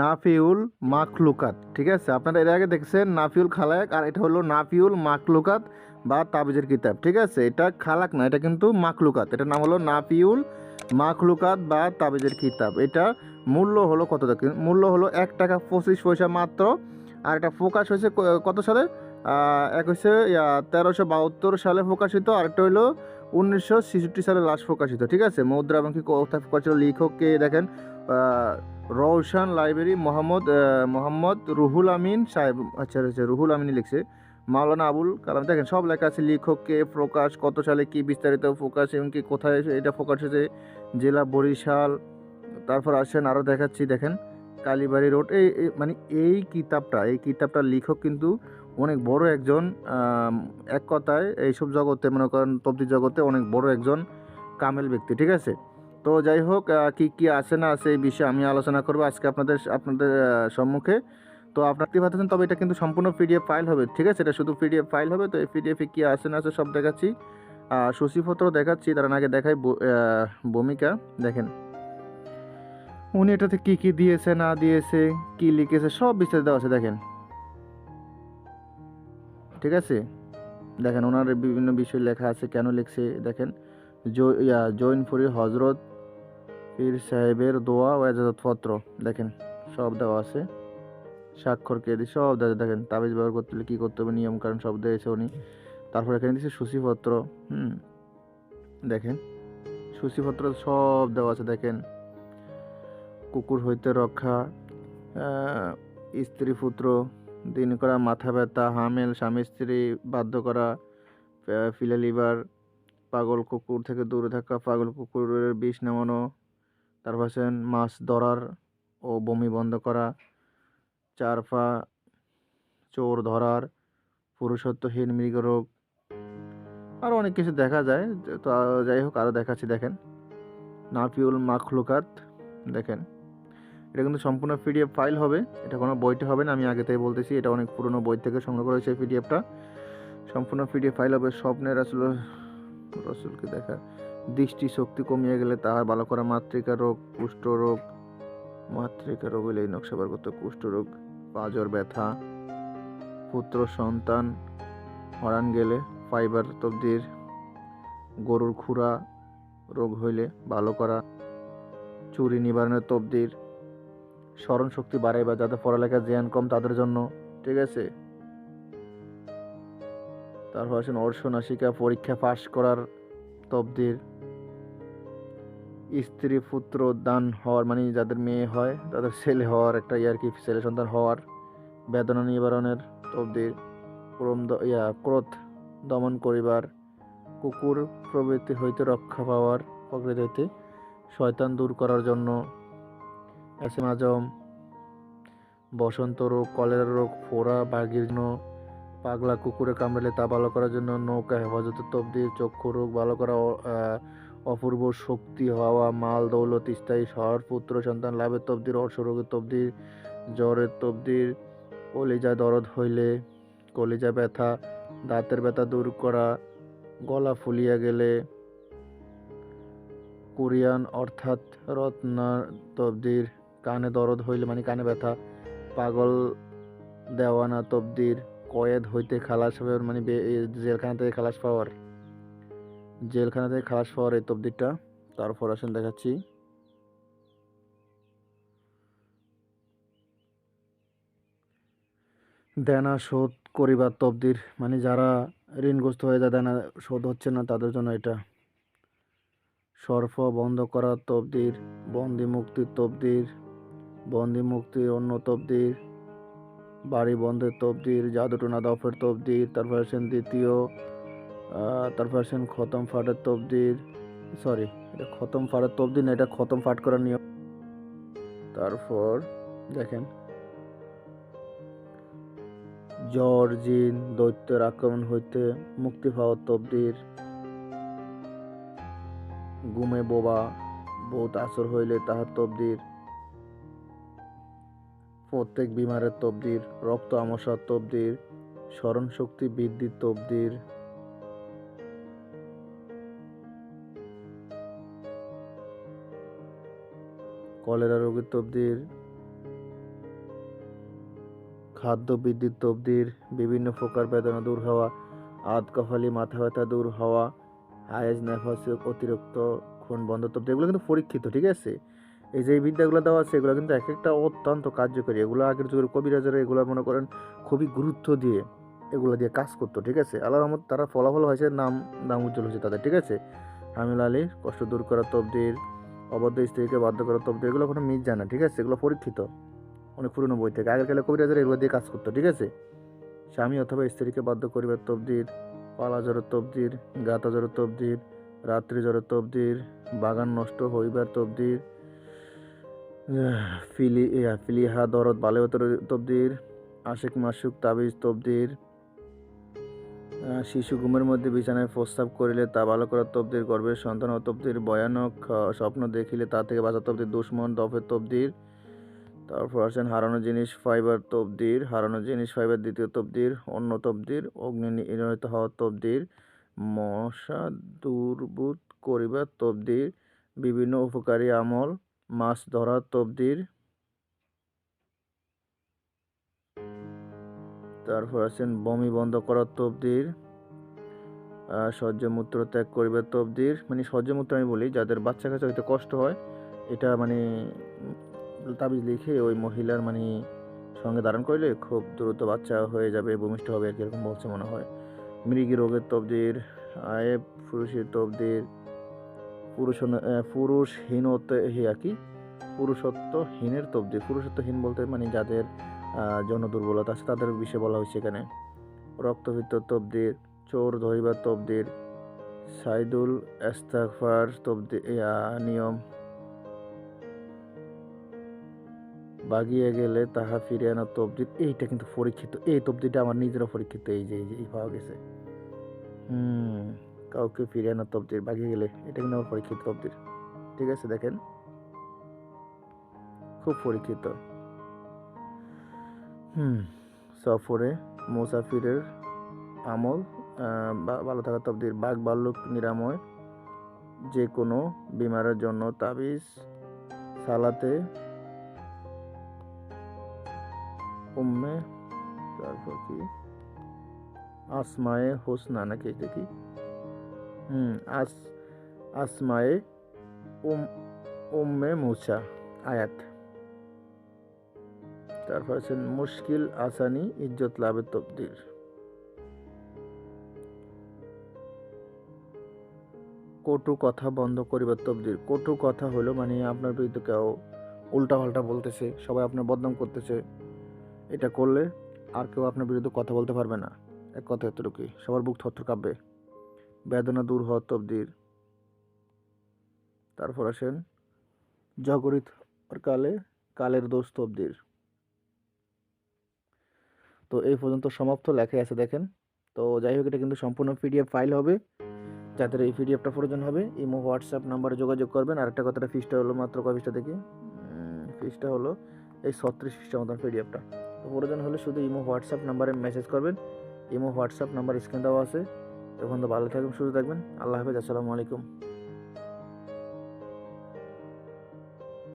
নাফিউল মাকলুকাত ঠিক আছে? আপনারা এর আগে দেখছেন নাফিউল খালাক আর এটা হলো নাফিউল মাকলুকাত বা তাবিজের কিতাব ঠিক আছে? এটা খালাক না এটা কিন্তু মাকলুকাত এটার নাম হলো নাফিউল মাকলুকাত বা তাবিজের কিতাব। এটা মূল্য হলো কত মূল্য হলো এক টাকা পঁচিশ পয়সা মাত্র আর এটা প্রকাশ হয়েছে কত সালে? আহ, এক হচ্ছে তেরোশো বাহাত্তর সালে প্রকাশিত আর একটা হলো উনিশশো ছেষট্টি সালে লাস্ট প্রকাশিত ঠিক আছে? মুদ্রা এবং কি কোথায় প্রকাশিত লেখককে দেখেন? রওশান লাইব্রেরি মোহাম্মদ মোহাম্মদ রুহুল আমিন সাহেব। আচ্ছা আচ্ছা রুহুল আমিন লিখছে। মাওলানা আবুল কালাম, দেখেন সব লেখা আছে লেখককে প্রকাশ, কত সালে কি বিস্তারিত ফোকাস প্রকাশ এমনকি কোথায় এটা প্রকাশ হয়েছে, জেলা বরিশাল, তারপর আসেন আরও দেখাচ্ছি, দেখেন, কালীবাড়ি রোড। এই মানে এই কিতাবটা, এই কিতাবটার লেখক কিন্তু অনেক বড় একজন এক কথায় এইসব জগতে, মনে করেন তবদি জগতে অনেক বড় একজন কামেল ব্যক্তি, ঠিক আছে? তো যাই হোক কি কি আছে না আছে এই বিষয়ে আমি আলোচনা করব আজকে আপনাদের আপনাদের সম্মুখে। তো আপনারা দেখতে পাচ্ছেন, তবে এটা কিন্তু সম্পূর্ণ পিডিএফ ফাইল হবে, ঠিক আছে? এটা শুধু পিডিএফ ফাইল হবে, তো এই পিডিএফে কি আছে না আছে সব দেখাচ্ছি। সূচিপত্র দেখাচ্ছি, তার আগে দেখাই ভূমিকা। দেখেন। উনি এটাতে কি কি দিয়েছে, না দিয়েছে, কি লিখেছে, সব বিস্তারিত দেওয়া আছে, দেখেন। ঠিক আছে? দেখেন, ওনার বিভিন্ন বিষয় লেখা আছে, কেন লিখছে, দেখেন। জৈনপুরি হজরত পীর সাহেবের দোয়া ও এজাজতপত্র দেখেন, সব দেওয়া আছে। স্বাক্ষর কে দিয়ে সব দেওয়া। দেখেন, তাবিজ ব্যবহার করতে হলে কী করতে হবে? নিয়ম কারণ সব দিয়েছে উনি। তারপর এখানে দিয়েছে সূচিপত্র, হুম। দেখেন, সূচিপত্র সব দেওয়া আছে। দেখেন, কুকুর হইতে রক্ষা স্ত্রী পুত্র, দিন করা মাথা ব্যথা, হামেল, স্বামী স্ত্রী বাধ্য করা ফিলে লিভার পাগল কুকুর থেকে দূরে থাকা, পাগল কুকুরের বিষ নামানো তারপর আছেন মাছ ধরার ও বমি বন্ধ করা, চার পা চোর ধরার, পুরুষত্বহীন মৃগরোগ আরও অনেক কিছু দেখা যায়, তো যাই হোক আরও দেখাচ্ছি, দেখেন। নাফিউল মাখলুকাত, দেখেন। এটা কিন্তু সম্পূর্ণ পিডিএফ ফাইল হবে, এটা কোনো বইতে হবে না, আমি আগে থেকে বলতেছি, এটা অনেক পুরনো বই থেকে সংগ্রহ করা হয়েছে পিডিএফটা। সম্পূর্ণ পিডিএফ ফাইল হবে স্বপ্নের আসলে রসুলকে দেখা। দৃষ্টি শক্তি কমিয়ে গেলে তাহার ভালো করা মাতৃকা রোগ কুষ্ঠ রোগ মাতৃকা রোগ হলে এই নকশা বার করতে কুষ্ঠ রোগ পাঁজর ব্যথা, পুত্র সন্তান হরান গেলে ফাইবার তবদির, গরুর খুরা রোগ হইলে ভালো করা, চুরি নিবারণের তবদির, স্মরণ শক্তি বাড়ায় বা যাদের পড়ালেখার জ্ঞান কম তাদের জন্য, ঠিক আছে? তারপর আসেন অর্শ নাসিকা পরীক্ষা পাশ করার তবদির স্ত্রী পুত্র দান হওয়ার মানে যাদের মেয়ে হয়, তাদের ছেলে হওয়ার একটা ইয়ার কি, ছেলে সন্তান হওয়ার বেদনা নিবারণের তবদির ক্রম ইয়া, ক্রোধ দমন করিবার, কুকুর প্রবৃত্তি হইতে রক্ষা পাওয়ার, প্রকৃতি হইতে শয়তান দূর করার জন্য এসএম আজম বসন্ত রোগ, কলেরা রোগ, ফোড়া, বাঘের জন্য পাগলা কুকুরে কামড়ালে তা ভালো করার জন্য নৌকা হেফাজতের তবদির, চক্ষু রোগ ভালো করা অপূর্ব শক্তি হওয়া মাল, দৌলত, স্থায়ী শহর, পুত্র, সন্তান, লাভের তবদির অর্শ রোগের তবদির, জ্বরের তবদির কলিজা দরদ হইলে কলিজা ব্যথা, দাঁতের ব্যথা দূর করা, গলা ফুলিয়া গেলে কোরিয়ান, অর্থাৎ রত্না তবদির, কানে দরদ হইলে মানে কানে ব্যথা, পাগল দেওয়ানা তবদির, কয়েদ হইতে খালাস মানে জেলখানা থেকে খালাস পাওয়ার। জেলখানা থেকে খালাস পাওয়ার এই তবদিরটা। তারপর আসেন দেখাচ্ছি। দেনা শোধ করিবার তবদির মানে যারা ঋণগ্রস্ত হয়ে যায়, দেনা শোধ হচ্ছে না, তাদের জন্য এটা। সর্প বন্ধ করার তবদির, বন্দি মুক্তির তবদির, বন্দি মুক্তির অন্য তবদির, বাড়ি বন্ধের তবদির, জাদুটনা দফের তবদির, তারপর আসেন দ্বিতীয় তারপর আসেন খতম ফাটের তবদির সরি এটা খতম ফাটের তবদির না, এটা খতম ফাট করার নিয়ম। তারপর দেখেন জ্বর জিন দৈত্যের আক্রমণ হইতে মুক্তি পাওয়ার তবদির, গুমে বোবা বহুত আসর হইলে তাহার তবদির, প্রত্যেক বিমারের তবদির, রক্ত আমসার তবদির স্মরণ শক্তি বৃদ্ধির তবদির কলেরা রোগের তবদির, খাদ্য বৃদ্ধির তবদির, বিভিন্ন প্রকার বেদনা দূর হওয়া আদ কফালি মাথা ব্যথা দূর হওয়া, হায়েজ নেফাস অতিরিক্ত খুন বন্ধ তবদি এগুলো কিন্তু পরীক্ষিত, ঠিক আছে? এই যে বিদ্যাগুলো দেওয়া আছে, এগুলো কিন্তু এক একটা অত্যন্ত কার্যকরী। এগুলো আগের যুগের কবিরাজারা এগুলো মনে করেন খুবই গুরুত্ব দিয়ে এগুলো দিয়ে কাজ করতো, ঠিক আছে? আল্লাহ রহমত তারা ফলাফল হয়েছে, নাম নাম উজ্জ্বল হয়েছে তাদের, ঠিক আছে? হামিল আলী কষ্ট দূর করা তবদির অবদ্ধ স্ত্রীকে বাধ্য করা তবদির এগুলো কোনো মিস যায় না, ঠিক আছে? এগুলো পরীক্ষিত। অনেক পুরনো বই থেকে। আগের কালে কবিরাজারা এগুলো দিয়ে কাজ করতো, ঠিক আছে? স্বামী অথবা স্ত্রীকে বাধ্য করিবার তবদির, পালা জড়ের তবদির গাতা জড়ের তবদির, রাত্রি জড়ের তবদির, বাগান নষ্ট হইবার তবদির ফিলি ফিলিহা, দরদ বালেবতর তবদির, আশেক মাসুক, তাবিজ তবদির শিশু ঘুমের মধ্যে বিছানায় প্রস্তাব করিলে তা ভালো করার তবদির গর্ভের সন্তান ও তব্দির ভয়ানক স্বপ্ন দেখিলে তা থেকে বাঁচা তবদির দুশ্মন দফের তবদির। তারপর আছেন হারানো জিনিস ফাইবার তবদির, হারানো জিনিস ফাইবার দ্বিতীয় তবদির, অন্য তবদির, অগ্নি নির্ণিত হওয়ার তবদির, মশা দুর্বুত করিবার তবদির, বিভিন্ন উপকারী আমল, মাছ ধরার তবদির তারপর আছেন, বমি বন্ধ করার তবদির সহ্যমূত্র ত্যাগ করিবার তবদির। মানে সহ্যমূত্র আমি বলি, যাদের বাচ্চা কাচ্চা হইতে কষ্ট হয়, এটা মানে তাবিজ লিখে ওই মহিলার মানে সঙ্গে ধারণ করলে খুব দ্রুত বাচ্চা হয়ে যাবে, ভূমিষ্ঠ হবে আর কি, এরকম বলছে মনে হয়। মৃগী রোগের তবদির আয়েব পুরুষের তবদির পুরুষ পুরুষহীনতে আর কি, পুরুষত্বহীনের তবদির। পুরুষত্বহীন বলতে মানে যাদের যৌন দুর্বলতা আছে, তাদের বিষয়ে বলা হয়েছে এখানে। রক্তভিত্ত তবদির, চোর ধরিবার তবদির, সাইদুল এস্তাকফার তবদি নিয়ম। বাগিয়ে গেলে তাহা ফিরে আনা এইটা কিন্তু পরীক্ষিত, এই তবদিটা আমার নিজেরও পরীক্ষিত, এই যে এই যে পাওয়া গেছে। হুম, কাউকে ফিরে আনা তবদির, বাগিয়ে গেলে এটা কিন্তু আমার পরীক্ষিত তবদির। ঠিক আছে, দেখেন। খুব পরীক্ষিত। সফরে মুসাফিরের আমল ভালো থাকা তবদির বাঘ ভাল্লুক, নিরাময় যে কোনো বিমারের জন্য তাবিজ, সালাতে, উম্মে, তারপর কি? আসমায়ে হোসনা, নাকি এটা কি? হুম, আস, আসমায়ে উম, উম্মে মুসা, আয়াত। তারপর আছেন মুশকিল আসানি ইজ্জত লাভের তবদির কটু কথা বন্ধ করিবার তবদির কটু কথা হলো মানে আপনার বিরুদ্ধে কেউ উল্টা পাল্টা বলতেছে, সবাই আপনার বদনাম করতেছে। এটা করলে আর কেউ আপনার বিরুদ্ধে কথা বলতে পারবে না। এক কথা এতটুকুই, সবার বুক থরথর কাঁপবে। বেদনা দূর হওয়ার তবদির তারপর আসেন জগরিত কালে, কালের দোষ তবদির তো এই পর্যন্ত সমাপ্ত, লেখাই আছে দেখেন। তো যাই হোক, এটা কিন্তু সম্পূর্ণ পিডিএফ ফাইল হবে। যাদের এই পিডিএফটা প্রয়োজন হবে, ইমো, হোয়াটসঅ্যাপ নাম্বারে যোগাযোগ করবেন। আর একটা কথাটা ফিসটা হলো মাত্র ফিসটা দেখি? ফিসটা হলো এই ছত্রিশ ফিসটার মতন পিডিএফটা তো প্রয়োজন হলে শুধু ইমো, হোয়াটসঅ্যাপ নাম্বারে মেসেজ করবেন। ইমো, হোয়াটসঅ্যাপ নাম্বার স্ক্রিন দেওয়া আছে। তখন তো ভালো থাকবেন, সুস্থ থাকবেন। আল্লাহ হাফেজ, আসসালামু আলাইকুম।